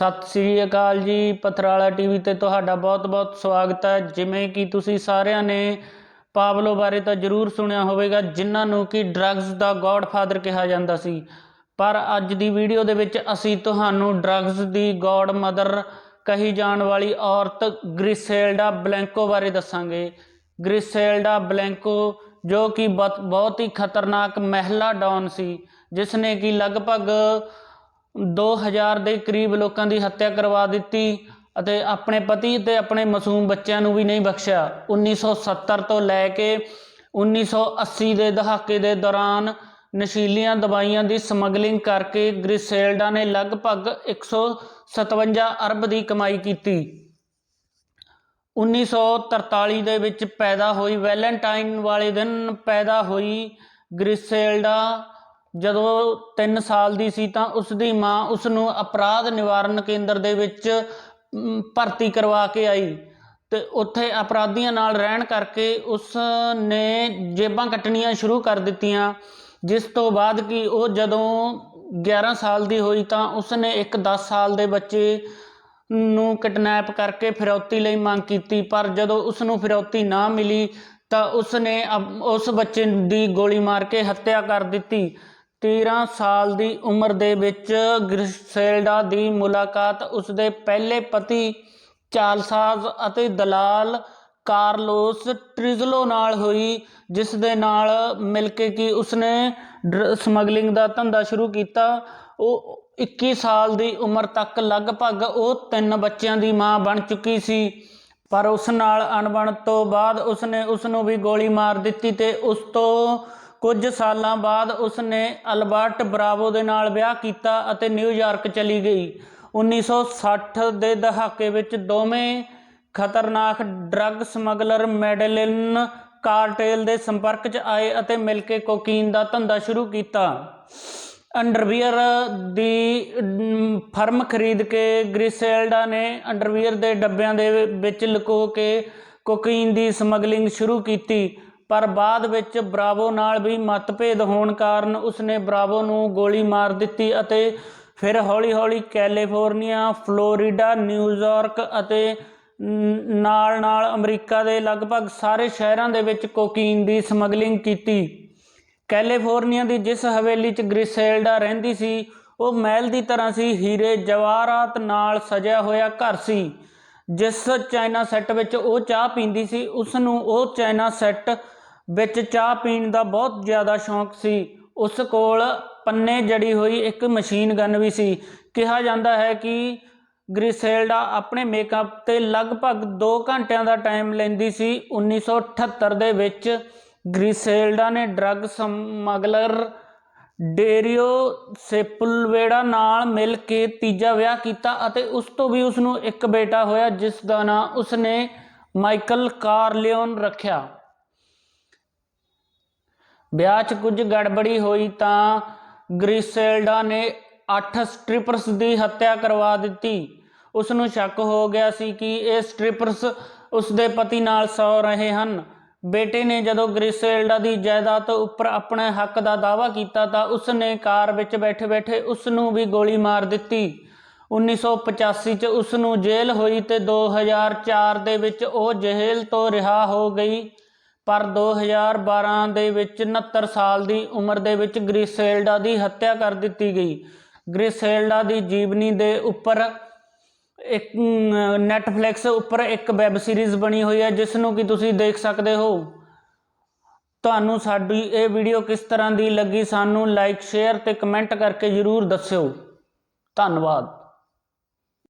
ਸਤਿ ਸ੍ਰੀ ਅਕਾਲ ਜੀ। ਪਥਰਾਲਾ ਟੀਵੀ ਤੇ ਤੁਹਾਡਾ ਬਹੁਤ-ਬਹੁਤ ਸਵਾਗਤ ਹੈ। ਜਿਵੇਂ ਕਿ ਤੁਸੀਂ ਸਾਰਿਆਂ ਨੇ ਪਾਵਲੋ ਬਾਰੇ ਤਾਂ ਜ਼ਰੂਰ ਸੁਣਿਆ ਹੋਵੇਗਾ, ਜਿਨ੍ਹਾਂ ਨੂੰ ਕਿ ਡਰੱਗਸ ਦਾ ਗॉडਫਾਦਰ ਕਿਹਾ ਜਾਂਦਾ ਸੀ। ਪਰ ਅੱਜ ਦੀ ਵੀਡੀਓ ਦੇ ਵਿੱਚ ਅਸੀਂ ਤੁਹਾਨੂੰ ਡਰੱਗਸ ਦੀ ਗੋਡ ਮਦਰ ਕਹੀ ਜਾਣ ਵਾਲੀ ਔਰਤ ਗ੍ਰਿਸੇਲਡਾ ਬਲੈਂਕੋ ਬਾਰੇ ਦੱਸਾਂਗੇ। ਗ੍ਰਿਸੇਲਡਾ ਬਲੈਂਕੋ, ਜੋ ਕਿ ਬਹੁਤ ਬਹੁਤ ਹੀ ਖਤਰਨਾਕ ਮਹਿਲਾ ਡੌਨ ਸੀ, ਜਿਸ ਨੇ ਕਿ ਲਗਭਗ 2000 ਦੇ ਕਰੀਬ ਲੋਕਾਂ ਦੀ ਹੱਤਿਆ ਕਰਵਾ ਦਿੱਤੀ ਅਤੇ ਆਪਣੇ ਪਤੀ ਤੇ ਆਪਣੇ ਮਾਸੂਮ ਬੱਚਿਆਂ ਨੂੰ ਵੀ ਨਹੀਂ ਬਖਸ਼ਿਆ। 1970 ਤੋਂ ਲੈ ਕੇ 1980 ਦੇ ਦਹਾਕੇ ਦੇ ਦੌਰਾਨ ਨਸ਼ੀਲੀਆਂ ਦਵਾਈਆਂ ਦੀ ਸਮਗਲਿੰਗ ਕਰਕੇ ਗ੍ਰਿਸੇਲਡਾ ਨੇ ਲਗਭਗ 157 ਅਰਬ ਦੀ ਕਮਾਈ ਕੀਤੀ। 1943 ਦੇ ਵਿੱਚ ਪੈਦਾ ਹੋਈ ਵੈਲੈਂਟਾਈਨ ਵਾਲੇ ਦਿਨ ਪੈਦਾ ਹੋਈ ਗ੍ਰਿਸੇਲਡਾ ਜਦੋਂ 3 ਸਾਲ ਦੀ ਸੀ ਤਾਂ ਉਸ ਦੀ ਮਾਂ ਉਸ ਨੂੰ ਅਪਰਾਧ ਨਿਵਾਰਨ ਕੇਂਦਰ ਦੇ ਵਿੱਚ ਭਰਤੀ ਕਰਵਾ ਕੇ ਆਈ। ਤੇ ਉੱਥੇ ਅਪਰਾਧੀਆਂ ਨਾਲ ਰਹਿਣ ਕਰਕੇ ਉਸ ਨੇ ਜੇਬਾਂ ਕੱਟਣੀਆਂ ਸ਼ੁਰੂ ਕਰ ਦਿੱਤੀਆਂ, ਜਿਸ ਤੋਂ ਬਾਅਦ ਕਿ ਉਹ ਜਦੋਂ 11 ਸਾਲ ਦੀ ਹੋਈ ਤਾਂ ਉਸ ਨੇ ਇੱਕ 10 ਸਾਲ ਦੇ ਬੱਚੇ ਨੂੰ ਕਿਡਨੈਪ ਕਰਕੇ ਫਿਰੌਤੀ ਲਈ ਮੰਗ ਕੀਤੀ, ਪਰ ਜਦੋਂ ਉਸ ਨੂੰ ਫਿਰੌਤੀ ਨਾ ਮਿਲੀ ਤਾਂ ਉਸ ਨੇ ਉਸ ਬੱਚੇ ਦੀ ਗੋਲੀ ਮਾਰ ਕੇ ਹੱਤਿਆ ਕਰ ਦਿੱਤੀ। 13 ਸਾਲ ਦੀ ਉਮਰ ਦੇ ਵਿੱਚ ਗ੍ਰਿਸੇਲਡਾ ਦੀ ਮੁਲਾਕਾਤ ਉਸਦੇ ਪਹਿਲੇ ਪਤੀ ਚਾਲਸਾਜ਼ ਅਤੇ ਦਲਾਲ ਕਾਰਲੋਸ ਟ੍ਰਿਜ਼ਲੋ ਨਾਲ ਹੋਈ, ਜਿਸ ਦੇ ਨਾਲ ਮਿਲ ਕੇ ਕਿ ਉਸਨੇ ਸਮਗਲਿੰਗ ਦਾ ਧੰਦਾ ਸ਼ੁਰੂ ਕੀਤਾ। ਉਹ 21 ਸਾਲ ਦੀ ਉਮਰ ਤੱਕ ਲਗਭਗ ਉਹ ਤਿੰਨ ਬੱਚਿਆਂ ਦੀ ਮਾਂ ਬਣ ਚੁੱਕੀ ਸੀ। ਪਰ ਉਸ ਨਾਲ ਅਣਬਣ ਤੋਂ ਬਾਅਦ ਉਸਨੇ ਉਸ ਨੂੰ ਵੀ ਗੋਲੀ ਮਾਰ ਦਿੱਤੀ ਤੇ ਉਸ ਤੋਂ ਕੁਝ ਸਾਲਾਂ ਬਾਅਦ ਉਸ ਨੇ ਅਲਬਰਟ ਬਰਾਵੋ ਦੇ ਨਾਲ ਵਿਆਹ ਕੀਤਾ ਅਤੇ ਨਿਊਯਾਰਕ ਚਲੀ ਗਈ। 1960 ਦੇ ਦਹਾਕੇ ਵਿੱਚ ਦੋਵੇਂ ਖਤਰਨਾਕ ਡਰੱਗ ਸਮਗਲਰ ਮੈਡਲਿਨ ਕਾਰਟੇਲ ਦੇ ਸੰਪਰਕ 'ਚ ਆਏ ਅਤੇ ਮਿਲ ਕੇ ਕੋਕੀਨ ਦਾ ਧੰਦਾ ਸ਼ੁਰੂ ਕੀਤਾ। ਅੰਡਰਵੀਅਰ ਦੀ ਫਰਮ ਖਰੀਦ ਕੇ ਗ੍ਰਿਸੈਲਡਾ ਨੇ ਅੰਡਰਵੀਅਰ ਦੇ ਡੱਬਿਆਂ ਦੇ ਵਿੱਚ ਲੁਕੋ ਕੇ ਕੋਕੀਨ ਦੀ ਸਮਗਲਿੰਗ ਸ਼ੁਰੂ ਕੀਤੀ। ਪਰ ਬਾਅਦ ਵਿੱਚ ਬਰਾਵੋ ਨਾਲ ਵੀ ਮਤਭੇਦ ਹੋਣ ਕਾਰਨ ਉਸਨੇ ਬਰਾਵੋ ਨੂੰ ਗੋਲੀ ਮਾਰ ਦਿੱਤੀ ਅਤੇ ਫਿਰ ਹੌਲੀ-ਹੌਲੀ ਕੈਲੀਫੋਰਨੀਆ, ਫਲੋਰੀਡਾ, ਨਿਊਯਾਰਕ ਅਤੇ ਨਾਲ ਨਾਲ ਅਮਰੀਕਾ ਦੇ ਲਗਭਗ ਸਾਰੇ ਸ਼ਹਿਰਾਂ ਦੇ ਵਿੱਚ ਕੋਕੀਨ ਦੀ ਸਮਗਲਿੰਗ ਕੀਤੀ। ਕੈਲੀਫੋਰਨੀਆ ਦੀ ਜਿਸ ਹਵੇਲੀ 'ਚ ਗ੍ਰਿਸੇਲਡਾ ਰਹਿੰਦੀ ਸੀ, ਉਹ ਮਹਿਲ ਦੀ ਤਰ੍ਹਾਂ ਸੀ, ਹੀਰੇ ਜਵਾਹਰਾਤ ਨਾਲ ਸਜਿਆ ਹੋਇਆ ਘਰ ਸੀ। ਜਿਸ ਚਾਈਨਾ ਸੈੱਟ ਵਿੱਚ ਉਹ ਚਾਹ ਪੀਂਦੀ ਸੀ ਉਸ ਨੂੰ ਉਹ ਚਾਈਨਾ ਸੈੱਟ ਵਿੱਚ ਚਾਹ ਪੀਣ ਦਾ ਬਹੁਤ ਜ਼ਿਆਦਾ ਸ਼ੌਂਕ ਸੀ। ਉਸ ਕੋਲ ਪੰਨੇ ਜੜੀ ਹੋਈ ਇੱਕ ਮਸ਼ੀਨ ਗਨ ਵੀ ਸੀ। ਕਿਹਾ ਜਾਂਦਾ ਹੈ ਕਿ ਗ੍ਰਿਸੇਲਡਾ ਆਪਣੇ ਮੇਕਅਪ ਤੇ ਲਗਭਗ 2 ਘੰਟਿਆਂ ਦਾ ਟਾਈਮ ਲੈਂਦੀ ਸੀ। 1978 ਦੇ ਵਿੱਚ ਗ੍ਰਿਸੇਲਡਾ ਨੇ ਡਰੱਗ ਸਮਗਲਰ ਡੇਰੀਓ ਸੇਪੁਲਵੇੜਾ ਨਾਲ ਮਿਲ ਕੇ ਤੀਜਾ ਵਿਆਹ ਕੀਤਾ ਅਤੇ ਉਸ ਤੋਂ ਵੀ ਉਸ ਨੂੰ ਇੱਕ ਬੇਟਾ ਹੋਇਆ, ਜਿਸ ਦਾ ਨਾਂ ਉਸ ਨੇ ਮਾਈਕਲ ਕਾਰਲਿਓਨ ਰੱਖਿਆ। ਵਿਆਹ 'ਚ ਕੁਝ ਗੜਬੜੀ ਹੋਈ ਤਾਂ ਗ੍ਰਿਸੇਲਡਾ ਨੇ 8 ਸਟ੍ਰਿਪਰਸ ਦੀ ਹੱਤਿਆ ਕਰਵਾ ਦਿੱਤੀ। ਉਸ ਨੂੰ ਸ਼ੱਕ ਹੋ ਗਿਆ ਸੀ ਕਿ ਇਹ ਸਟ੍ਰਿਪਰਸ ਉਸ ਦੇ ਪਤੀ ਨਾਲ ਸੌ ਰਹੇ ਹਨ। ਬੇਟੇ ਨੇ ਜਦੋਂ ਗ੍ਰਿਸੇਲਡਾ ਦੀ ਜਾਇਦਾਦ ਉੱਪਰ ਆਪਣੇ ਹੱਕ ਦਾ ਦਾਅਵਾ ਕੀਤਾ ਤਾਂ ਉਸ ਨੇ ਕਾਰ ਵਿੱਚ ਬੈਠੇ-ਬੈਠੇ ਉਸ ਨੂੰ ਵੀ ਗੋਲੀ ਮਾਰ ਦਿੱਤੀ। 1985 ਚ ਉਸ ਨੂੰ ਜੇਲ੍ਹ ਹੋਈ ਤੇ 2004 ਦੇ ਵਿੱਚ ਉਹ ਜੇਲ੍ਹ ਤੋਂ ਰਿਹਾ ਹੋ ਗਈ। ਪਰ 2012 ਦੇ ਵਿੱਚ 69 ਸਾਲ ਦੀ ਉਮਰ ਦੇ ਵਿੱਚ ਗ੍ਰਿਸੇਲਡਾ ਦੀ ਹੱਤਿਆ ਕਰ ਦਿੱਤੀ ਗਈ। ਗ੍ਰਿਸੇਲਡਾ ਦੀ ਜੀਵਨੀ ਦੇ ਉੱਪਰ ਇੱਕ ਨੈਟਫਲਿਕਸ ਉੱਪਰ ਇੱਕ ਵੈਬ ਸੀਰੀਜ਼ ਬਣੀ ਹੋਈ ਹੈ ਜਿਸ ਨੂੰ ਕਿ ਤੁਸੀਂ ਦੇਖ ਸਕਦੇ ਹੋ। ਤੁਹਾਨੂੰ ਸਾਡੀ ਇਹ ਵੀਡੀਓ ਕਿਸ ਤਰ੍ਹਾਂ ਦੀ ਲੱਗੀ ਸਾਨੂੰ ਲਾਈਕ, ਸ਼ੇਅਰ ਤੇ ਕਮੈਂਟ ਕਰਕੇ ਜਰੂਰ ਦੱਸਿਓ। ਧੰਨਵਾਦ।